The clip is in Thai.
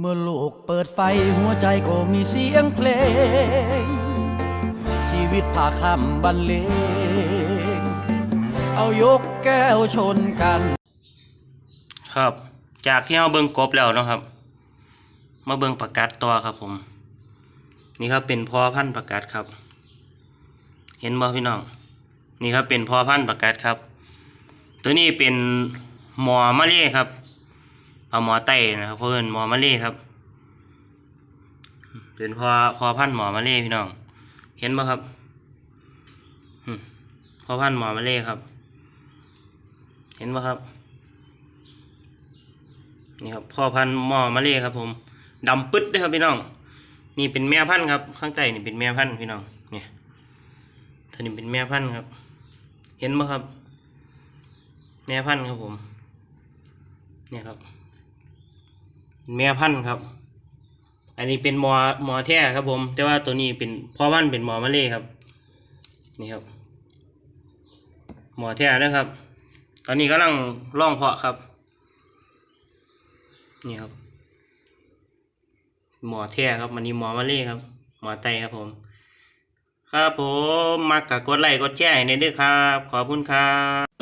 เมื่อโลกเปิดไฟหัวใจก็มีเสียงเพลง ชีวิตพาคำบรรเลง เอายกแก้วชนกัน ครับ จากที่เราเบิงกบแล้วเนาะครับ มาเบิงประกาศต่อครับผม นี่ครับเป็นพ่อพันธุ์ประกาศครับ เห็นบ่พี่น้อง นี่ครับเป็นพ่อพันธุ์ประกาศครับ ตัวนี้เป็นหมอมะเร็ครับ เอาหมอไตนะครับเพื่อนหมอมะเร็ครับ เป็นพ่อพ่อพันธ์หมอมะเร็พี่น้อง เห็นบ่ครับพ่อพันธ์หมอมะเร็ครับ เห็นบ่ครับ นี่ครับพ่อพันธ์หมอมะเร็ครับ ผมดำปึ๊ดเลยครับพี่น้อง นี่เป็นแม่พันธ์ครับ ข้างใต้นี่เป็นแม่พันธ์พี่น้อง เนี่ยท่านี้เป็นแม่พันธ์ครับ เห็นไหมครับ แม่พันธ์ครับผม เนี่ยครับ แม่พันธุ์ครับ อันนี้เป็นหมอหมอแท้ครับผม แต่ว่าตัวนี้เป็นพ่อพันธุ์เป็นหมอมะเร็ครับ นี่ครับหมอแท้นะครับ ตอนนี้กำลังร่องเพาะครับ นี่ครับหมอแท้ครับมันนี้หมอมาเล่ครับหมอไตครับผม ครับผม มักกับกดไลค์กดแชร์ให้ในเด้อครับ ขอบคุณครับ